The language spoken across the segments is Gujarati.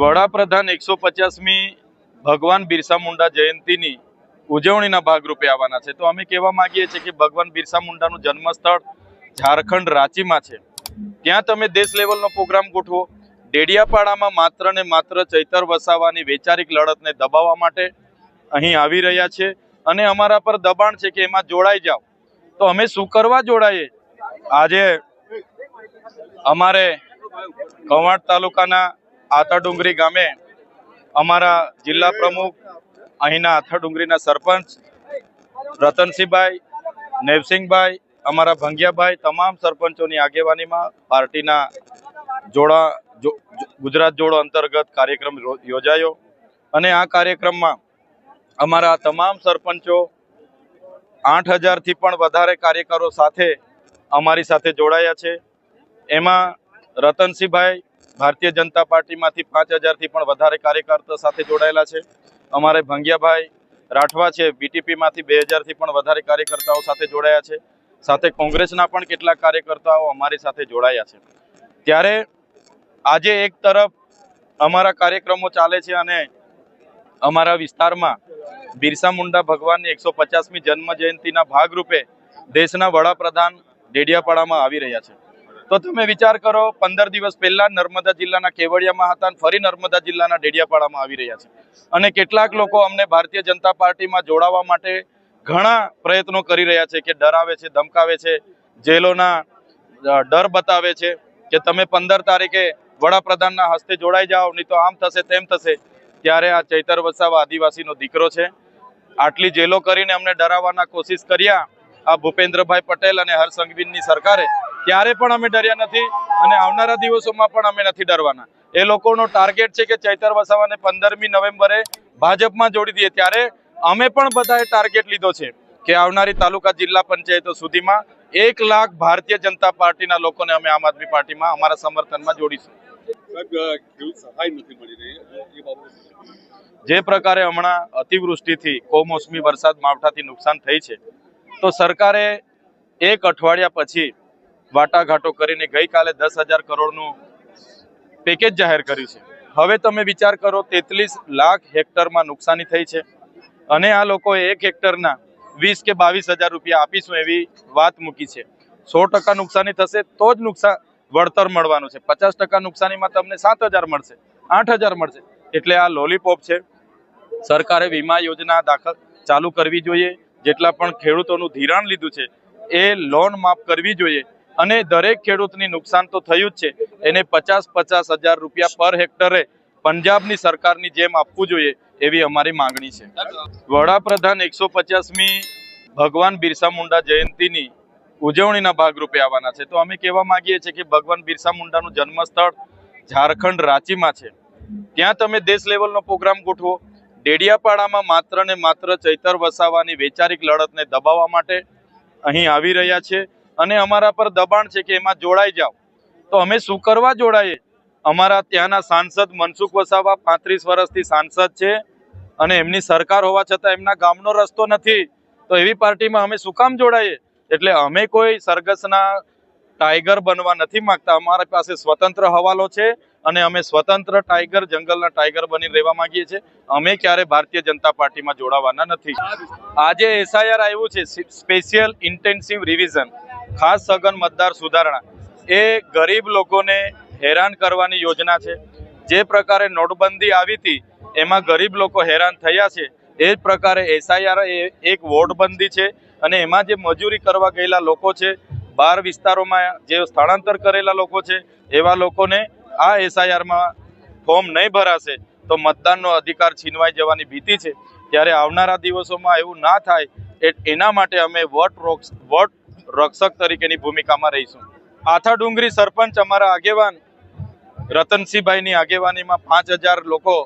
વડાપ્રધાન એકસો પચાસમી ભગવાન બિરસા મુંડા જયંતિની ઉજવણીના ભાગરૂપે આવવાના છે. તો અમે કહેવા માંગીએ છીએ કે ભગવાન બિરસા મુંડાનું જન્મસ્થળ ઝારખંડ રાંચીમાં છે. ત્યાં તમે દેશ લેવલનો પ્રોગ્રામ ગોઠવો. ડેડિયાપાડામાં માત્ર ને માત્ર ચૈતર વસાવાની વૈચારિક લડતને દબાવવા માટે અહીં આવી રહ્યા છે અને અમારા પર દબાણ છે કે એમાં જોડાઈ જાઓ. તો અમે શું કરવા જોડાઈએ? આજે અમારે કવાંટ તાલુકાના આતા ડુંગરી ગામે અમારા જિલ્લા પ્રમુખ, અહીંના આથાડુંગરીના સરપંચ, રતનસિંહભાઈ, નેવસિંહભાઈ, અમારા ભંગિયાભાઈ, તમામ સરપંચોની આગેવાનીમાં પાર્ટીના જોડા ગુજરાત જોડો અંતર્ગત કાર્યક્રમ યોજાયો. અને આ કાર્યક્રમમાં અમારા તમામ સરપંચો, આઠ હજારથી પણ વધારે કાર્યકરો સાથે અમારી સાથે જોડાયા છે. એમાં રતનસિંહભાઈ ભારતીય જનતા પાર્ટીમાંથી પાંચ હજારથી પણ વધારે કાર્યકર્તા સાથે જોડાયેલા છે. અમારે ભંગિયાભાઈ રાઠવા છે, બીટીપીમાંથી બે હજારથી પણ વધારે કાર્યકર્તાઓ સાથે જોડાયા છે. સાથે કોંગ્રેસના પણ કેટલાક કાર્યકર્તાઓ અમારી સાથે જોડાયા છે. ત્યારે આજે એક તરફ અમારા કાર્યક્રમો ચાલે છે અને અમારા વિસ્તારમાં બિરસા મુંડા ભગવાનની એકસો પચાસમી જન્મ જયંતિના ભાગરૂપે દેશના વડાપ્રધાન ડેડિયાપાડામાં આવી રહ્યા છે. તો તમે વિચાર કરો, પંદર દિવસ પહેલા નર્મદા જિલ્લાના કેવડિયામાં હતા ફરી નર્મદા જિલ્લાના ડેડિયાપાડામાં આવી રહ્યા છે. અને કેટલાક લોકો અમને ભારતીય જનતા પાર્ટીમાં જોડાવા માટે ઘણા પ્રયત્નો કરી રહ્યા છે કે ડરાવે છે, ધમકાવે છે, જેલોના ડર બતાવે છે કે તમે પંદર તારીખે વડાપ્રધાનના હસ્તે જોડાઈ જાઓ, નહીં તો આમ થશે, તેમ થશે. ત્યારે આ ચૈતર વસાવ આદિવાસીનો દીકરો છે. આટલી જેલો કરીને અમને ડરાવવાના કોશિશ કર્યા આ ભૂપેન્દ્રભાઈ પટેલ અને હર્ષ સંઘવીની સરકારે. ત્યારે પણ અમે ડર્યા નથી અને આવનારા દિવસોમાં પણ અમે નથી ડરવાના. એ લોકોનો ટાર્ગેટ છે કે ચૈતર વસાવાને પંદરમી નવેમ્બરે ભાજપમાં જોડી દઈએ. ત્યારે અમે પણ બધાએ ટાર્ગેટ લીધો છે કે આવનારી તાલુકા જિલ્લા પંચાયતો સુધીમાં એક લાખ ભારતીય જનતા પાર્ટીના લોકોને અમે આમ આદમી પાર્ટીમાં અમારા સમર્થનમાં જોડીશું. જે પ્રકારે હમણાં અતિવૃષ્ટિથી કમોસમી વરસાદ માવઠાથી નુકસાન થઈ છે તો સરકારે એક અઠવાડિયા પછી વાટાઘાટો કરીને ગઈકાલે દસ હજાર કરોડનું પેકેજ જાહેર કર્યું છે. હવે તમે વિચાર કરો, તેત્રીસ લાખ હેક્ટરમાં નુકસાની થઈ છે અને આ લોકોએ એક હેક્ટરના વીસ કે બાવીસ હજાર રૂપિયા આપીશું એવી વાત મૂકી છે. સો ટકા નુકસાની થશે તો જ નુકસાન વળતર મળવાનું છે. પચાસ ટકા નુકસાનીમાં તમને સાત હજાર મળશે, આઠ હજાર મળશે. એટલે આ લોલીપોપ છે. સરકારે વીમા યોજના દાખલ ચાલુ કરવી જોઈએ. જેટલા પણ ખેડૂતોનું ધિરાણ લીધું છે, એ લોન માફ કરવી જોઈએ. અને દરેક ખેડૂતની નુકસાન તો થયું જ છે. એને પચાસ પચાસ હજાર રૂપિયા પર હેક્ટરે પંજાબની સરકારની જેમ આપવું જોઈએ એવી અમારી માંગણી છે. વડાપ્રધાન એકસો પચાસમી ભગવાન બિરસા મુંડા જયંતિની ઉજવણીના ભાગરૂપે આવવાના છે. તો અમે કહેવા માંગીએ છીએ કે ભગવાન બિરસા મુંડાનું જન્મસ્થળ ઝારખંડ રાંચીમાં છે. ત્યાં તમે દેશ લેવલનો પ્રોગ્રામ ગોઠવો. ડેડિયાપાડામાં માત્ર ને માત્ર ચૈતર વસાવાની વૈચારિક લડતને દબાવવા માટે અહીં આવી રહ્યા છે. અને અમારા પર દબાણ છે કે એમાં જોડાઈ જાઓ. તો અમે શું કરવા જોડાઈએ? અમારા ત્યાંના સાંસદ મનસુખ વસાવા પાંત્રીસ વર્ષથી સાંસદ છે અને એમની સરકાર હોવા છતાં એમના ગામનો રસ્તો નથી. તો એવી પાર્ટીમાં અમે શું કામ જોડાઈએ? એટલે અમે કોઈ સરગસના ટાઈગર બનવા નથી માંગતા. અમારી પાસે સ્વતંત્ર હવાલો છે અને અમે સ્વતંત્ર ટાઈગર, જંગલના ટાઈગર બની રહેવા માંગીએ છીએ. અમે ક્યારે ભારતીય જનતા પાર્ટીમાં જોડાવાના નથી. આજે એસઆઈઆર આવ્યું છે, સ્પેશિયલ ઇન્ટેન્સિવ રિવિઝન. ખાસ સઘન મતદાર સુધારણા એ ગરીબ લોકોને હેરાન કરવાની યોજના છે. જે પ્રકારે નોટબંધી આવી હતી, એમાં ગરીબ લોકો હેરાન થયા છે. એ જ પ્રકારે એસઆઈઆર એ એક વોટબંધી છે અને એમાં જે મજૂરી કરવા ગયેલા લોકો છે, બાર વિસ્તારોમાં જે સ્થળાંતર કરેલા લોકો છે, એવા લોકોને આ એસઆઈઆરમાં ફોર્મ નહીં ભરાશે તો મતદાનનો અધિકાર છીનવાઈ જવાની ભીતિ છે. ત્યારે આવનારા દિવસોમાં એવું ના થાય એના માટે અમે વોટ રોક વોટ રક્ષક તરીકેની ભૂમિકામાં રહીશું. આથા ડુંગરી સરપંચ અમારા આગેવાન રતનસિંહભાઈની આગેવાનીમાં પાંચ લોકો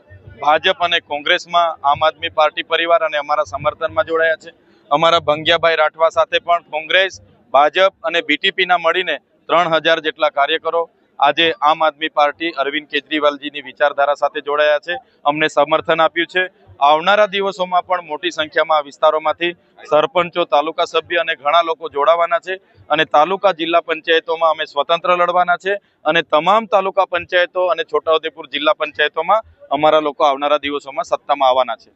ભાજપ અને કોંગ્રેસમાં આમ આદમી પાર્ટી પરિવાર અને અમારા સમર્થનમાં જોડાયા છે. અમારા ભંગિયાભાઈ રાઠવા સાથે પણ કોંગ્રેસ, ભાજપ અને બીટીપીના મળીને ત્રણ જેટલા કાર્યકરો આજે આમ આદમી પાર્ટી અરવિંદ કેજરીવાલજીની વિચારધારા સાથે જોડાયા છે. અમને સમર્થન આપ્યું છે. આવનારા દિવસોમાં પણ મોટી સંખ્યામાં વિસ્તારોમાંથી સરપંચો, તાલુકા સભ્ય અને ઘણા લોકો જોડાવાના છે અને તાલુકા જિલ્લા પંચાયતોમાં અમે સ્વતંત્ર લડવાના છે અને તમામ તાલુકા પંચાયતો અને છોટાઉદેપુર જિલ્લા પંચાયતોમાં અમારા લોકો આવનારા દિવસોમાં સત્તામાં આવવાના છે.